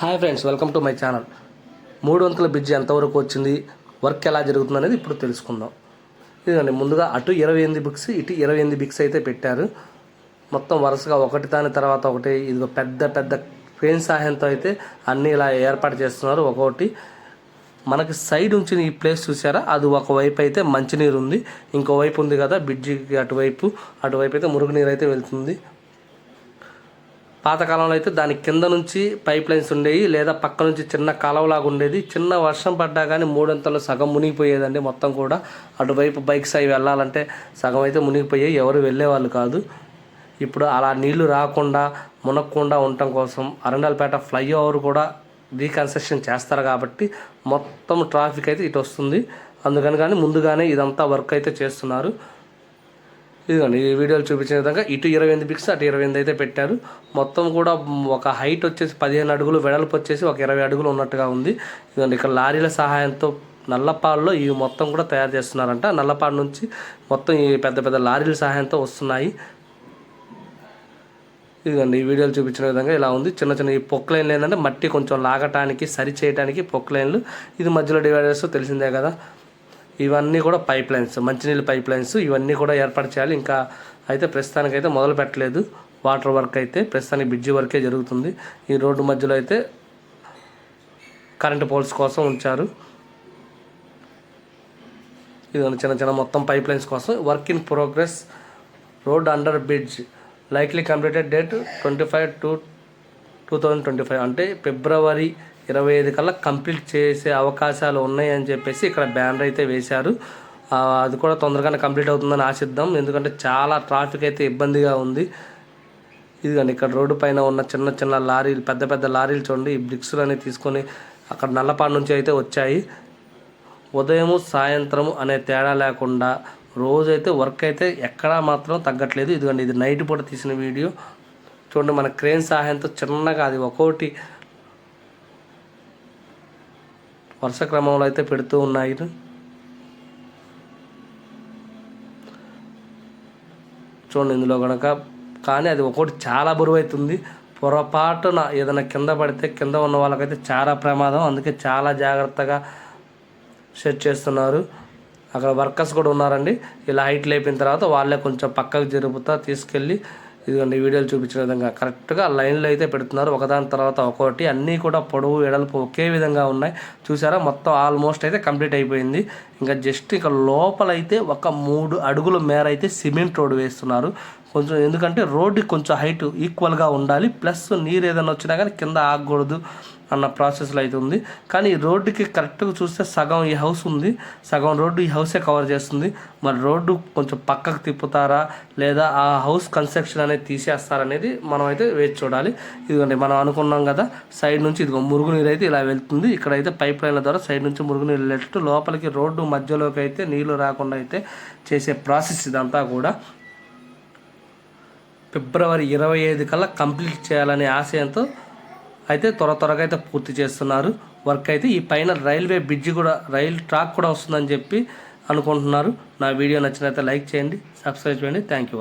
Hi friends welcome to my channel. మూడు వంతుల bridge ఎంతవరకు వచ్చింది? వర్క్ ఎలా జరుగుతుంది అనేది ఇప్పుడు తెలుసుకుందాం. ఇదిగోండి ముందుగా అటు ఇరవై ఎనిమిది బిక్స్ ఇటు ఇరవై ఎనిమిది బిక్స్ అయితే పెట్టారు. మొత్తం వరుసగా ఒకటి దాని తర్వాత ఒకటి ఇదిగో పెద్ద పెద్ద క్రేన్ సహాయంతో అయితే అన్నీ ఇలా ఏర్పాటు చేస్తున్నారు. ఒక్కొక్కటి మనకి సైడ్ ఉంచిన ఈ ప్లేస్ చూసారా? అది ఒకవైపు అయితే మంచినీరు ఉంది. ఇంకో వైపు ఉంది కదా బ్రిడ్జికి అటువైపు అటువైపు అయితే మురుగునీరు అయితే వెళ్తుంది. పాతకాలంలో అయితే దాని కింద నుంచి పైప్ లైన్స్ ఉండేవి లేదా పక్క నుంచి చిన్న కాలువలాగా ఉండేది. చిన్న వర్షం పడ్డా కానీ మూడంతలు సగం మునిగిపోయేదండి మొత్తం కూడా. అటువైపు బైక్స్ అవి వెళ్ళాలంటే సగం అయితే మునిగిపోయాయి ఎవరు వెళ్ళేవాళ్ళు కాదు. ఇప్పుడు అలా నీళ్ళు రాకుండా మునక్కుండా ఉండటం కోసం అరండల్పేట ఫ్లైఓవర్ కూడా రీకన్స్ట్రక్షన్ చేస్తారు కాబట్టి మొత్తం ట్రాఫిక్ అయితే ఇటు వస్తుంది. అందుకని కానీ ముందుగానే ఇదంతా వర్క్ అయితే చేస్తున్నారు. ఇదిగోండి ఈ వీడియోలు చూపించిన విధంగా ఇటు ఇరవై ఎనిమిది పిక్స్ అటు ఇరవై ఎనిమిది అయితే పెట్టారు. మొత్తం కూడా ఒక హైట్ వచ్చేసి పదిహేను అడుగులు వెడల్పు వచ్చేసి ఒక ఇరవై అడుగులు ఉన్నట్టుగా ఉంది. ఇదిగోండి ఇక్కడ లారీల సహాయంతో నల్లపాడులో ఇవి మొత్తం కూడా తయారు చేస్తున్నారంట. నల్లపాడు నుంచి మొత్తం ఈ పెద్ద పెద్ద లారీల సహాయంతో వస్తున్నాయి. ఇదిగోండి ఈ వీడియోలు చూపించిన విధంగా ఇలా ఉంది. చిన్న చిన్న ఈ పొక్లైన్లు ఏంటంటే మట్టి కొంచెం లాగటానికి సరి చేయడానికి పొక్లైన్లు ఇది మధ్యలో డివైడర్స్ తెలిసిందే కదా. ఇవన్నీ కూడా పైప్ లైన్స్ మంచినీళ్ళ పైప్ లైన్స్ ఇవన్నీ కూడా ఏర్పాటు చేయాలి. ఇంకా అయితే ప్రస్తుతానికి అయితే మొదలు పెట్టలేదు. వాటర్ వర్క్ అయితే ప్రస్తుతానికి బ్రిడ్జి వర్కే జరుగుతుంది. ఈ రోడ్డు మధ్యలో అయితే కరెంటు పోల్స్ కోసం ఉంచారు. ఇది చిన్న చిన్న మొత్తం పైప్ లైన్స్ కోసం. Work in progress road under bridge likely completed date twenty five two two thousand twenty five. అంటే ఫిబ్రవరి ఇరవై ఐదు కల్లా కంప్లీట్ చేసే అవకాశాలు ఉన్నాయని చెప్పేసి ఇక్కడ బ్యానర్ అయితే వేశారు. అది కూడా తొందరగానే కంప్లీట్ అవుతుందని ఆశిద్దాం. ఎందుకంటే చాలా ట్రాఫిక్ అయితే ఇబ్బందిగా ఉంది. ఇదిగోండి ఇక్కడ రోడ్డు పైన ఉన్న చిన్న చిన్న లారీలు పెద్ద పెద్ద లారీలు చూడండి ఈ బ్రిక్స్లు అనేవి తీసుకొని అక్కడ నల్లపాడు నుంచి అయితే వచ్చాయి. ఉదయము సాయంత్రము అనే తేడా లేకుండా రోజైతే వర్క్ అయితే ఎక్కడా మాత్రం తగ్గట్లేదు. ఇదిగోండి ఇది నైట్ పూట తీసిన వీడియో. చూడండి మన క్రేన్ సహాయంతో చిన్నగా అది ఒక్కోటి వరుస క్రమంలో అయితే పెడుతూ ఉన్నాయి. చూడండి ఇందులో కనుక కానీ అది ఒకటి చాలా బరువు అవుతుంది. పొరపాటున ఏదైనా కింద పడితే కింద ఉన్న వాళ్ళకైతే చాలా ప్రమాదం. అందుకే చాలా జాగ్రత్తగా సెట్ చేస్తున్నారు. అక్కడ వర్కర్స్ కూడా ఉన్నారండి. ఇలా హైట్ లేపిన తర్వాత వాళ్ళే కొంచెం పక్కకు జరుపుతా తీసుకెళ్ళి ఇదిగోండి వీడియోలు చూపించిన విధంగా కరెక్ట్గా లైన్లో అయితే పెడుతున్నారు. ఒకదాని తర్వాత ఒకటి అన్నీ కూడా పొడవు ఎడల్పు ఒకే విధంగా ఉన్నాయి. చూసారా? మొత్తం ఆల్మోస్ట్ అయితే కంప్లీట్ అయిపోయింది. ఇంకా జస్ట్ ఇక లోపలైతే ఒక మూడు అడుగుల మేర అయితే సిమెంట్ రోడ్ వేస్తున్నారు. కొంచెం ఎందుకంటే రోడ్డు కొంచెం హైట్ ఈక్వల్గా ఉండాలి. ప్లస్ నీరు ఏదైనా వచ్చినా కానీ కింద ఆగకూడదు అన్న ప్రాసెస్లో అయితే ఉంది. కానీ ఈ రోడ్డుకి కరెక్ట్గా చూస్తే సగం ఈ హౌస్ ఉంది. సగం రోడ్డు ఈ హౌసే కవర్ చేస్తుంది. మరి రోడ్డు కొంచెం పక్కకు తిప్పుతారా? లేదా ఆ హౌస్ కన్స్ట్రక్షన్ అనేది తీసేస్తారనేది మనం అయితే వేచి చూడాలి. ఇదిగోండి మనం అనుకున్నాం కదా సైడ్ నుంచి ఇదిగో మురుగునీరు అయితే ఇలా వెళ్తుంది. ఇక్కడైతే పైప్ లైన్ల ద్వారా సైడ్ నుంచి మురుగునీరు వెళ్ళేటట్టు లోపలికి రోడ్డు మధ్యలోకి అయితే నీళ్ళు రాకుండా అయితే చేసే ప్రాసెస్ ఇదంతా కూడా. ఫిబ్రవరి ఇరవై ఐదు కల్లా కంప్లీట్ చేయాలనే ఆశయంతో అయితే త్వర త్వరగా అయితే పూర్తి చేస్తున్నారు. వర్క్ అయితే ఈ పైన రైల్వే బ్రిడ్జి కూడా రైల్ ట్రాక్ కూడా వస్తుందని చెప్పి అనుకుంటున్నారు. నా వీడియో నచ్చినైతే లైక్ చేయండి సబ్స్క్రైబ్ చేయండి. Thank you.